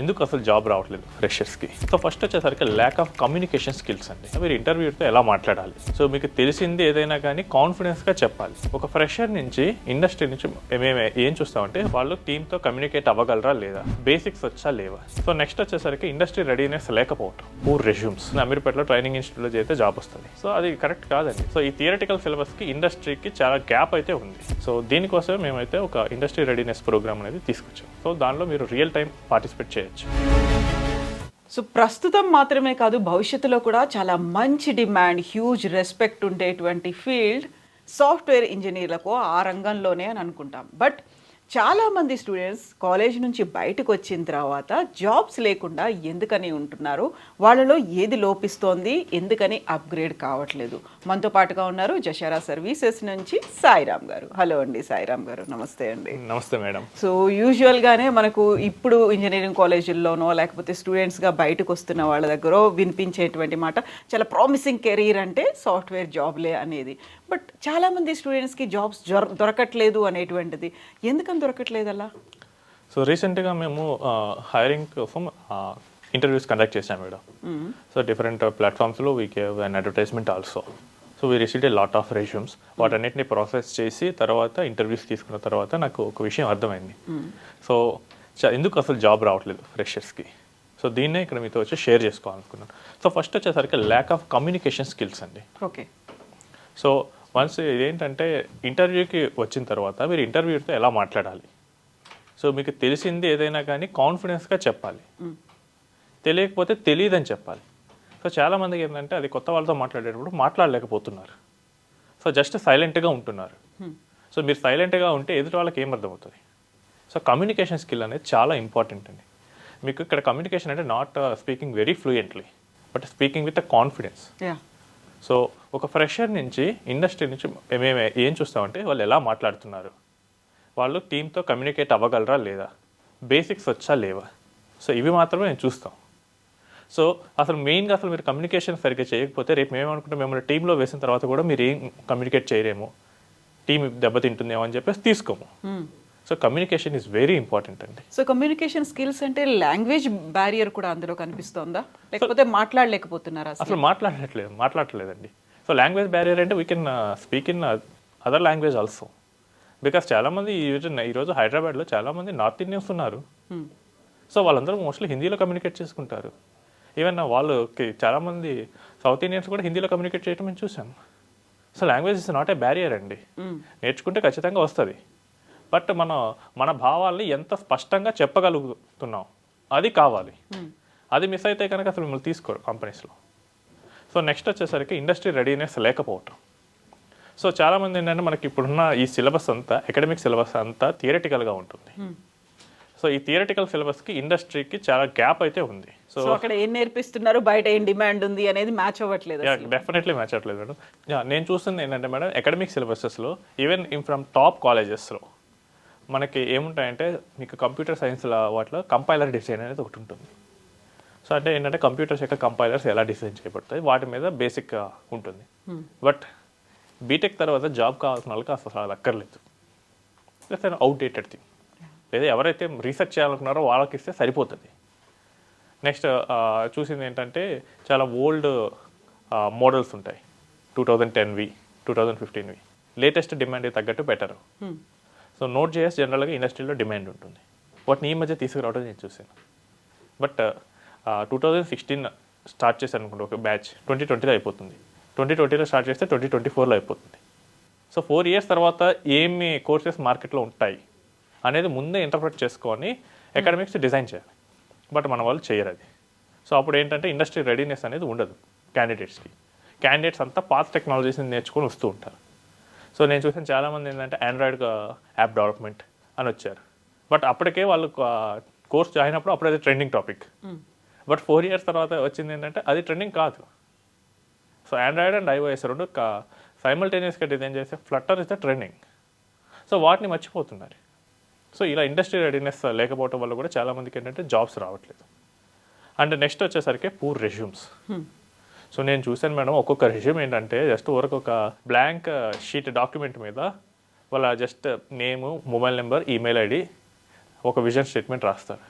ఎందుకు అసలు జాబ్ రావట్లేదు ఫ్రెషర్స్కి సో ఫస్ట్ వచ్చేసరికి ల్యాక్ ఆఫ్ కమ్యూనికేషన్ స్కిల్స్ అండి. మీరు ఇంటర్వ్యూతో ఎలా మాట్లాడాలి? సో మీకు తెలిసింది ఏదైనా కానీ కాన్ఫిడెన్స్గా చెప్పాలి. ఒక ఫ్రెషర్ నుంచి ఇండస్ట్రీ నుంచి మేము ఏం చూస్తామంటే వాళ్ళు టీంతో కమ్యూనికేట్ అవ్వగలరా లేదా? బేసిక్స్ వచ్చా లేవా? సో నెక్స్ట్ వచ్చేసరికి ఇండస్ట్రీ రెడీనెస్ లేకపోవటం. పూర్ రెజ్యూమ్స్ అమీర్పేటలో ట్రైనింగ్ ఇన్స్టిట్యూట్లో చేస్తే జాబ్ వస్తుంది. సో అది కరెక్ట్ కాదండి. సో ఈ థియరటికల్ సిలబస్కి ఇండస్ట్రీకి చాలా గ్యాప్ అయితే ఉంది. సో దీనికోసమే మేమైతే ఒక ఇండస్ట్రీ రెడీనెస్ ప్రోగ్రామ్ అనేది తీసుకొచ్చాం. సో దానిలో మీరు రియల్ టైం పార్టిసిపేట్ చేయొచ్చు. సో ప్రస్తుతం మాత్రమే కాదు భవిష్యత్తులో కూడా చాలా మంచి డిమాండ్ హ్యూజ్ రెస్పెక్ట్ ఉండేటువంటి ఫీల్డ్ సాఫ్ట్వేర్ ఇంజనీర్లకు ఆ రంగంలోనే అని అనుకుంటాం. బట్ చాలామంది స్టూడెంట్స్ కాలేజ్ నుంచి బయటకు వచ్చిన తర్వాత జాబ్స్ లేకుండా ఎందుకని ఉంటున్నారు? వాళ్ళలో ఏది లోపిస్తోంది? ఎందుకని అప్గ్రేడ్ కావట్లేదు? మనతో పాటుగా ఉన్నారు జషారా సర్వీసెస్ నుంచి సాయిరామ్ గారు. హలో అండి సాయిరామ్ గారు. నమస్తే అండి. నమస్తే మేడం. సో యూజువల్గానే మనకు ఇప్పుడు ఇంజనీరింగ్ కాలేజీల్లోనో లేకపోతే స్టూడెంట్స్గా బయటకు వస్తున్న వాళ్ళ దగ్గర వినిపించేటువంటి మాట చాలా ప్రామిసింగ్ కెరీర్ అంటే సాఫ్ట్వేర్ జాబ్లే అనేది. బట్ చాలామంది స్టూడెంట్స్కి జాబ్స్ దొరకట్లేదు అనేటువంటిది. ఎందుకని దొరకట్లేదు అలా సో రీసెంట్గా మేము హైరింగ్ కోసం ఇంటర్వ్యూస్ కండక్ట్ చేశాం madam. So different ప్లాట్ఫామ్స్లో we gave an advertisement also so we receive a lot of resumes వాటన్నిటిని ప్రాసెస్ చేసి తర్వాత ఇంటర్వ్యూస్ తీసుకున్న తర్వాత నాకు ఒక విషయం అర్థమైంది. సో ఎందుకు అసలు జాబ్ రావట్లేదు ఫ్రెషర్స్కి సో దీన్నే ఇక్కడ మీతో వచ్చి షేర్ చేసుకోవాలనుకున్నాను. సో ఫస్ట్ వచ్చేసరికి ల్యాక్ ఆఫ్ కమ్యూనికేషన్ స్కిల్స్ అండి. ఓకే. సో వన్స్ ఇదేంటంటే ఇంటర్వ్యూకి వచ్చిన తర్వాత మీరు ఇంటర్వ్యూతో ఎలా మాట్లాడాలి? సో మీకు తెలిసింది ఏదైనా కానీ కాన్ఫిడెన్స్గా చెప్పాలి. తెలియకపోతే తెలియదని చెప్పాలి. సో చాలామందికి ఏంటంటే అది కొత్త వాళ్ళతో మాట్లాడేటప్పుడు మాట్లాడలేకపోతున్నారు. సో జస్ట్ సైలెంట్గా ఉంటున్నారు. సో మీరు సైలెంట్గా ఉంటే ఎదుటి వాళ్ళకి ఏం అర్థమవుతుంది? సో కమ్యూనికేషన్ స్కిల్ అనేది చాలా ఇంపార్టెంట్ అండి. మీకు ఇక్కడ కమ్యూనికేషన్ అంటే not speaking very fluently but speaking with a confidence so ఒక ఫ్రెషర్ నుంచి ఇండస్ట్రీ నుంచి మేము ఏం చూస్తామంటే వాళ్ళు ఎలా మాట్లాడుతున్నారు? వాళ్ళు టీంతో కమ్యూనికేట్ అవ్వగలరా లేదా? బేసిక్స్ వచ్చా లేవా? సో ఇవి మాత్రమే నేను చూస్తాం. సో అసలు మెయిన్గా అసలు మీరు కమ్యూనికేషన్ సరిగ్గా చేయకపోతే రేపు మేమనుకుంటాం మిమ్మల్ని టీంలో వేసిన తర్వాత కూడా మీరు ఏం కమ్యూనికేట్ చేయరేమో? టీం దెబ్బతింటుందేమో అని చెప్పేసి తీసుకోము. Hmm. So communication is very important అండి. సో కమ్యూనికేషన్ స్కిల్స్ అంటే లాంగ్వేజ్ బ్యారియర్ కూడా అందులో కనిపిస్తోందా? లేకపోతే మాట్లాడలేకపోతున్నారా అసలు? మాట్లాడట్లేదు మాట్లాడట్లేదండి. సో లాంగ్వేజ్ బ్యారియర్ అంటే we can speak in other language also because చాలామంది ఈరోజు ఈరోజు హైదరాబాద్లో చాలామంది నార్త్ ఇండియన్స్ ఉన్నారు. Hmm. సో వాళ్ళందరూ మోస్ట్లీ హిందీలో కమ్యూనికేట్ చేసుకుంటారు. ఈవెన్ వాళ్ళకి చాలామంది సౌత్ ఇండియన్స్ కూడా హిందీలో కమ్యూనికేట్ చేయడం మేము చూసాం. So language is not a barrier అండి. నేర్చుకుంటే ఖచ్చితంగా వస్తుంది. బట్ మన మన భావాల్ని ఎంత స్పష్టంగా చెప్పగలుగుతున్నాం అది కావాలి. అది మిస్ అయితే కనుక అసలు మిమ్మల్ని తీసుకోరు కంపెనీస్లో. సో నెక్స్ట్ వచ్చేసరికి ఇండస్ట్రీ రెడీనెస్ లేకపోవటం. సో చాలామంది ఏంటంటే మనకి ఇప్పుడున్న ఈ సిలబస్ అంతా అకాడమిక్ సిలబస్ అంతా థియరటికల్గా ఉంటుంది. సో ఈ థియరటికల్ సిలబస్కి ఇండస్ట్రీకి చాలా గ్యాప్ అయితే ఉంది. సో అక్కడ ఏం నేర్పిస్తున్నారు బయట ఏం డిమాండ్ ఉంది అనేది మ్యాచ్ అవ్వట్లేదు. డెఫినెట్లీ మ్యాచ్ అవ్వట్లేదు మేడం. నేను చూస్తుంది ఏంటంటే మేడం అకాడమిక్ సిలబసెస్లో ఈవెన్ ఇన్ ఫ్రమ్ టాప్ కాలేజెస్లో మనకి ఏముంటాయంటే మీకు కంప్యూటర్ సైన్స్ వాటిలో కంపైలర్ డిజైన్ అనేది ఒకటి ఉంటుంది. సో అంటే ఏంటంటే కంప్యూటర్స్ యొక్క కంపైలర్స్ ఎలా డిజైన్ చేయబడతాయి వాటి మీద బేసిక్ ఉంటుంది. బట్ బీటెక్ తర్వాత జాబ్ కావాల్సిన వాళ్ళకి అసలు అది అక్కర్లేదు. జస్ట్ అవుట్డేటెడ్ థింగ్ లేదా ఎవరైతే రీసెర్చ్ చేయాలనుకున్నారో వాళ్ళకి ఇస్తే సరిపోతుంది. నెక్స్ట్ చూసింది ఏంటంటే చాలా ఓల్డ్ మోడల్స్ ఉంటాయి. టూ థౌజండ్ టెన్వి టూ థౌజండ్ ఫిఫ్టీన్వి లేటెస్ట్ డిమాండ్ తగ్గట్టు better Hmm. So note JS జనరల్గా ఇండస్ట్రీలో డిమాండ్ ఉంటుంది. వాటిని ఈ మధ్య తీసుకురావడం నేను చూసాను but two thousand sixteen start చేశాను అనుకుంటే ఒక బ్యాచ్ ట్వంటీ ట్వంటీలో అయిపోతుంది. ట్వంటీ ట్వంటీలో స్టార్ట్ చేస్తే ట్వంటీ ట్వంటీ ఫోర్లో అయిపోతుంది. సో ఫోర్ ఇయర్స్ తర్వాత ఏమి కోర్సెస్ మార్కెట్లో ఉంటాయి అనేది ముందే ఇంటర్ప్రిట్ చేసుకొని అకాడమిక్స్ డిజైన్ చేయాలి. బట్ మన వాళ్ళు చేయరు అది. సో అప్పుడు ఏంటంటే ఇండస్ట్రీ రెడీనెస్ అనేది ఉండదు క్యాండిడేట్స్కి క్యాండిడేట్స్ అంతా పాత టెక్నాలజీస్ని నేర్చుకొని వస్తూ ఉంటారు. సో నేను చూసిన చాలామంది ఏంటంటే ఆండ్రాయిడ్ యాప్ డెవలప్మెంట్ అని వచ్చారు. బట్ అప్పటికే వాళ్ళు కోర్స్ జాయిన్ అయినప్పుడు అప్పుడు అది trending topic but four years తర్వాత వచ్చింది ఏంటంటే అది ట్రెండింగ్ కాదు. సో ఆండ్రాయిడ్ అండ్ ఐఓఎస్ రెండు సైమల్టేనియస్గా డిజైన్ చేసే flutter is the trending so వాటిని మర్చిపోతున్నారు. సో ఇలా ఇండస్ట్రీ రెడీనెస్ లేకపోవడం వల్ల కూడా చాలామందికి ఏంటంటే జాబ్స్ రావట్లేదు. అండ్ నెక్స్ట్ వచ్చేసరికి పూర్ రెజ్యూమ్స్ సో నేను చూశాను మేడం ఒక్కొక్క రెజ్యూమ్ ఏంటంటే జస్ట్ వరకు ఒక బ్లాంక్ షీట్ డాక్యుమెంట్ మీద వాళ్ళ just name mobile number email ID ఒక విజన్ స్టేట్మెంట్ రాస్తారు.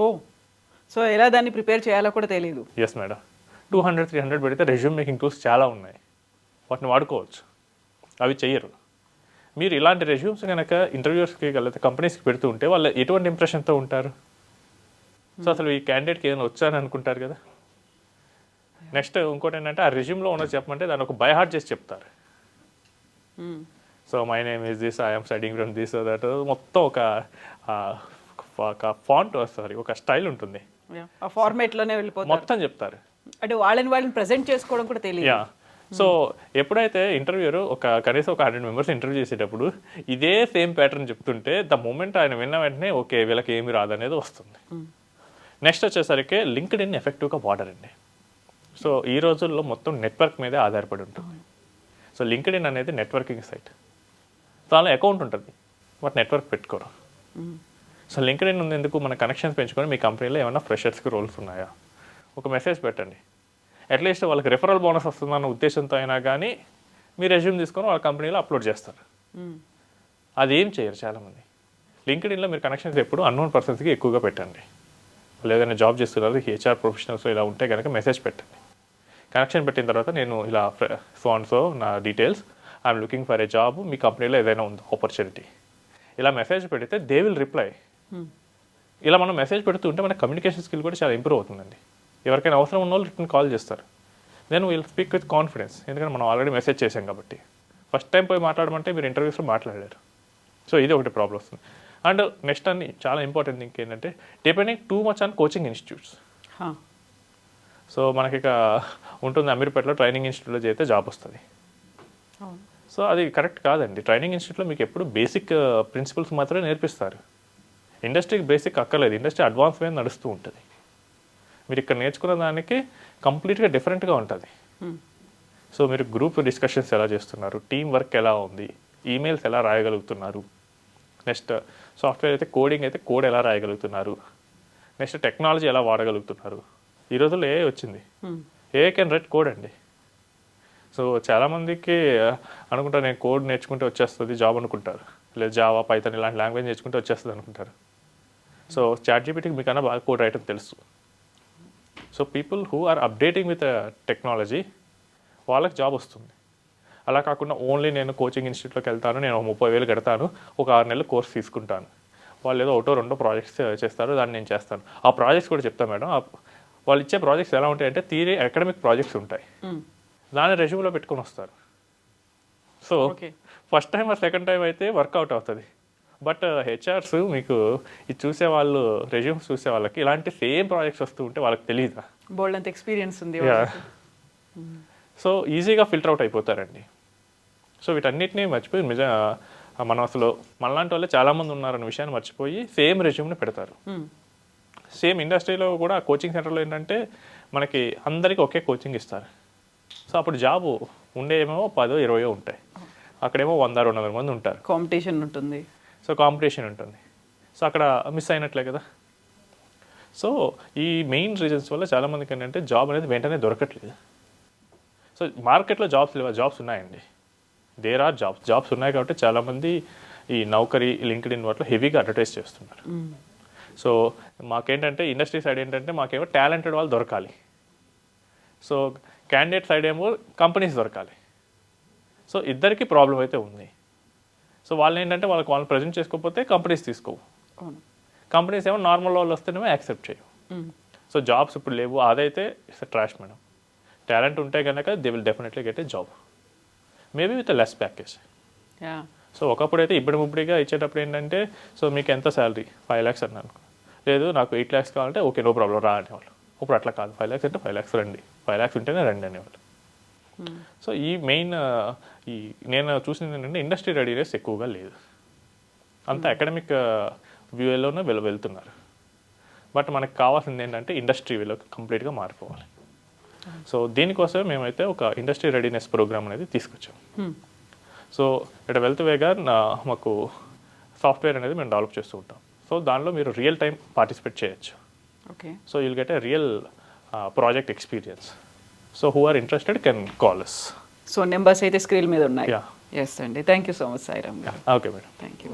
ఓ సో ఎలా దాన్ని ప్రిపేర్ చేయాలో కూడా తెలియదు yes madam two hundred three hundred పెడితే రెజ్యూమ్ మేకింగ్ టూల్స్ చాలా ఉన్నాయి. వాటిని వాడుకోవచ్చు. అవి చెయ్యరు. మీరు ఇలాంటి రెజ్యూమ్స్ కనుక ఇంటర్వ్యూస్కి లేకపోతే కంపెనీస్కి పెడుతూ ఉంటే వాళ్ళు ఎటువంటి ఇంప్రెషన్తో ఉంటారు? సో అసలు ఈ క్యాండిడేట్కి ఏదైనా వచ్చాను అనుకుంటారు కదా? నెక్స్ట్ ఇంకోటి ఏంటంటే ఆ రెజ్యూమ్లో ఉన్నది చెప్పమంటే దాన్ని ఒక బై హార్ట్ చేసి చెప్తారు. మ్మ్. So my name is this I'm studying from this that మొత్తం ఒక ఒక ఫాంట్ సారీ ఒక స్టైల్ ఉంటుంది. Yeah. ఆ ఫార్మేట్లోనే వెళ్ళిపోతారు. మొత్తం చెప్తారు. అంటే వాళ్ళని వాళ్ళని ప్రెజెంట్ చేసుకోవడం కూడా తెలియదు. యా సో ఎప్పుడైతే ఇంటర్వ్యూర్ ఒక కనీసం ఒక హండ్రెడ్ మెంబర్స్ ఇంటర్వ్యూ చేసేటప్పుడు ఇదే సేమ్ ప్యాటర్న్ చెప్తుంటే ద మూమెంట్ ఆయన విన్న వెంటనే ఓకే వీళ్ళకి ఏమి రాదనేది వస్తుంది. నెక్స్ట్ వచ్చేసరికి లింక్డ్ ఇన్ ఎఫెక్టివ్గా వాడరండి. సో ఈ రోజుల్లో మొత్తం నెట్వర్క్ మీదే ఆధారపడి ఉంటుంది. సో లింక్డ్ ఇన్ అనేది నెట్వర్కింగ్ సైట్. దానిలో అకౌంట్ ఉంటుంది. బట్ నెట్వర్క్ పెట్టుకోరు. సో లింక్డ్ ఇన్ ఎందుకు మన కనెక్షన్స్ పెంచుకొని మీ కంపెనీలో ఏమైనా ఫ్రెషర్స్కి రోల్స్ ఉన్నాయా? ఒక మెసేజ్ పెట్టండి. అట్లీస్ట్ వాళ్ళకి రెఫరల్ బోనస్ వస్తుందన్న ఉద్దేశంతో అయినా కానీ మీ రెజ్యూమ్ తీసుకొని వాళ్ళ కంపెనీలో అప్లోడ్ చేస్తారు. అది ఏం చేయరు చాలామంది. లింక్డ్ ఇన్లో మీరు కనెక్షన్స్ ఎప్పుడు అన్నోన్ పర్సన్స్కి ఎక్కువగా పెట్టండి. వాళ్ళు ఏదైనా జాబ్ చేస్తున్నారు హెచ్ఆర్ ప్రొఫెషనల్స్ ఇలా ఉంటే కనుక మెసేజ్ పెట్టండి. కనెక్షన్ పెట్టిన తర్వాత నేను ఇలా ఫోన్సో నా details I'm looking for a job మీ కంపెనీలో ఏదైనా ఉంది ఆపర్చునిటీ ఇలా మెసేజ్ పెడితే దే విల్ రిప్లై. ఇలా మనం మెసేజ్ పెడుతూ ఉంటే మన కమ్యూనికేషన్ స్కిల్ కూడా చాలా ఇంప్రూవ్ అవుతుందండి. ఎవరికైనా అవసరం ఉన్న వాళ్ళు రిటర్న్ కాల్ చేస్తారు. నేను విల్ స్పీక్ విత్ కాన్ఫిడెన్స్ ఎందుకంటే మనం ఆల్రెడీ మెసేజ్ చేశాం కాబట్టి. ఫస్ట్ టైం పోయి మాట్లాడమంటే మీరు ఇంటర్వ్యూస్లో మాట్లాడలేరు. సో ఇది ఒకటి ప్రాబ్లం వస్తుంది. అండ్ నెక్స్ట్ అని చాలా ఇంపార్టెంట్ థింగ్ ఏంటంటే depending too much on coaching institutes. So మనకి ఇక ఉంటుంది అమీర్పేటలో ట్రైనింగ్ ఇన్స్టిట్యూట్లో చేస్తే జాబ్ వస్తుంది. సో అది కరెక్ట్ కాదండి. ట్రైనింగ్ ఇన్స్టిట్యూట్లో మీకు ఎప్పుడు బేసిక్ ప్రిన్సిపల్స్ మాత్రమే నేర్పిస్తారు. ఇండస్ట్రీకి బేసిక్ అక్కర్లేదు. ఇండస్ట్రీ అడ్వాన్స్ మీద నడుస్తూ ఉంటుంది. మీరు ఇక్కడ నేర్చుకున్న దానికి కంప్లీట్గా డిఫరెంట్గా ఉంటుంది. సో మీరు గ్రూప్ డిస్కషన్స్ ఎలా చేస్తున్నారు? టీం వర్క్ ఎలా ఉంది? ఈమెయిల్స్ ఎలా రాయగలుగుతున్నారు? నెక్స్ట్ సాఫ్ట్వేర్ అయితే కోడింగ్ అయితే కోడ్ ఎలా రాయగలుగుతున్నారు? నెక్స్ట్ టెక్నాలజీ ఎలా వాడగలుగుతున్నారు? ఈ రోజుల్లో ఏ వచ్చింది. ఏ కెన్ రైట్ కోడ్ అండి. సో చాలామందికి అనుకుంటారు నేను కోడ్ నేర్చుకుంటే వచ్చేస్తుంది జాబ్ అనుకుంటారు. లేదా జావా పైథాన్ ఇలాంటి లాంగ్వేజ్ నేర్చుకుంటే వచ్చేస్తుంది అనుకుంటారు. సో చాట్ జీపీటీకి మీకన్నా బాగా కోడ్ రాయటం తెలుసు. So people who are updating with technology వాళ్ళకి జాబ్ వస్తుంది. అలా కాకుండా ఓన్లీ నేను కోచింగ్ ఇన్స్టిట్యూట్లోకి వెళ్తాను నేను ముప్పై వేలు కడతాను ఒక ఆరు నెలలు కోర్స్ తీసుకుంటాను. వాళ్ళు ఏదో ఒకటో రెండో ప్రాజెక్ట్స్ చేస్తారు దాన్ని నేను చేస్తాను. ఆ ప్రాజెక్ట్స్ కూడా చెప్తాను మేడం వాళ్ళు ఇచ్చే ప్రాజెక్ట్స్ ఎలా ఉంటాయంటే థియరీ అకాడమిక్ ప్రాజెక్ట్స్ ఉంటాయి. మ్మ్. దాన్ని రెజ్యూమ్లో పెట్టుకొని వస్తారు. సో ఫస్ట్ టైం ఆ సెకండ్ టైం అయితే వర్కౌట్ అవుతుంది. బట్ హెచ్ఆర్స్ మీకు ఇది చూసే వాళ్ళు రెజ్యూమ్స్ చూసే వాళ్ళకి ఇలాంటి సేమ్ ప్రాజెక్ట్స్ వస్తూ ఉంటే వాళ్ళకి తెలియదు బోల్డ్ అంత ఎక్స్పీరియన్స్ ఉంది. సో ఈజీగా ఫిల్టర్ అవుట్ అయిపోతారండి. సో వీటన్నిటిని మర్చిపోయి నిజ మనం అసలు మనలాంటి వాళ్ళే చాలామంది ఉన్నారన్న విషయాన్ని మర్చిపోయి సేమ్ రెజ్యూమ్ని పెడతారు. మ్మ్. సేమ్ ఇండస్ట్రీలో కూడా కోచింగ్ సెంటర్లో ఏంటంటే మనకి అందరికీ ఒకే కోచింగ్ ఇస్తారు. సో అప్పుడు జాబు ఉండేమో పదో ఇరవయో ఉంటాయి. అక్కడేమో వంద రెండు వందల మంది ఉంటారు. కాంపిటీషన్ ఉంటుంది. సో కాంపిటీషన్ ఉంటుంది. సో అక్కడ మిస్ అయినట్లే కదా. సో ఈ మెయిన్ రీజన్స్ వల్ల చాలామందికి ఏంటంటే జాబ్ అనేది వెంటనే దొరకట్లేదు. సో మార్కెట్లో జాబ్స్ లేవా? జాబ్స్ ఉన్నాయండి. దేర్ ఆర్ జాబ్స్ జాబ్స్ ఉన్నాయి కాబట్టి చాలామంది ఈ నౌకరీ లింక్డ్ ఇన్ వాటిలో హెవీగా అడ్వర్టైజ్ చేస్తున్నారు. సో మాకేంటంటే ఇండస్ట్రీ సైడ్ ఏంటంటే మాకేమో టాలెంటెడ్ వాళ్ళు దొరకాలి. సో క్యాండిడేట్ సైడ్ ఏమో కంపెనీస్ దొరకాలి. సో ఇద్దరికి ప్రాబ్లం అయితే ఉంది. సో వాళ్ళు ఏంటంటే వాళ్ళకి వాళ్ళు ప్రజెంట్ చేసుకోకపోతే కంపెనీస్ తీసుకోవు. కంపెనీస్ ఏమో నార్మల్ వాళ్ళు వస్తేనేమో యాక్సెప్ట్ చేయవు. సో జాబ్స్ ఇప్పుడు లేవు. అదైతే ఇట్స్ ట్రాష్ మేడం. టాలెంట్ ఉంటే కనుక they will definitely get a job. Maybe with less package. So ఒకప్పుడు అయితే ఇప్పుడు ముప్పుడిగా ఇచ్చేటప్పుడు ఏంటంటే సో మీకు ఎంత శాలరీ? ఫైవ్ ల్యాక్స్ అన్నాను లేదు నాకు ఎయిట్ ల్యాక్స్ కావాలంటే ఓకే నో ప్రాబ్లం రా అనేవాళ్ళు. ఇప్పుడు అట్లా కాదు ఫైవ్ ల్యాక్స్ అంటే ఫైవ్ ల్యాక్స్ రండి. ఫైవ్ ల్యాక్స్ ఉంటేనే రండి అనేవాళ్ళు. మ్మ్. సో ఈ మెయిన్ ఈ నేను చూసింది ఏంటంటే ఇండస్ట్రీ రెడీనెస్ ఎక్కువగా లేదు. అంత అకాడమిక్ వ్యూలోనే వెళ్ వెళ్తున్నారు. బట్ మనకు కావాల్సింది ఏంటంటే ఇండస్ట్రీ వీలోకి కంప్లీట్గా మారిపోవాలి. సో దీనికోసమే మేమైతే ఒక ఇండస్ట్రీ రెడీనెస్ ప్రోగ్రామ్ అనేది తీసుకొచ్చాం. మ్మ్. సో ఇక్కడ వెల్త్ వేగా నా- మాకు సాఫ్ట్వేర్ అనేది మేము డెవలప్ చేస్తూ ఉంటాం. సో దానిలో మీరు రియల్ టైం పార్టిసిపేట్ చేయొచ్చు. Okay so you'll get a real project experience so who are interested can call us so numbers అయితే స్క్రీన్ మీద ఉన్నాయి. ఎస్ అండి. Thank you so much Sairam okay madam thank you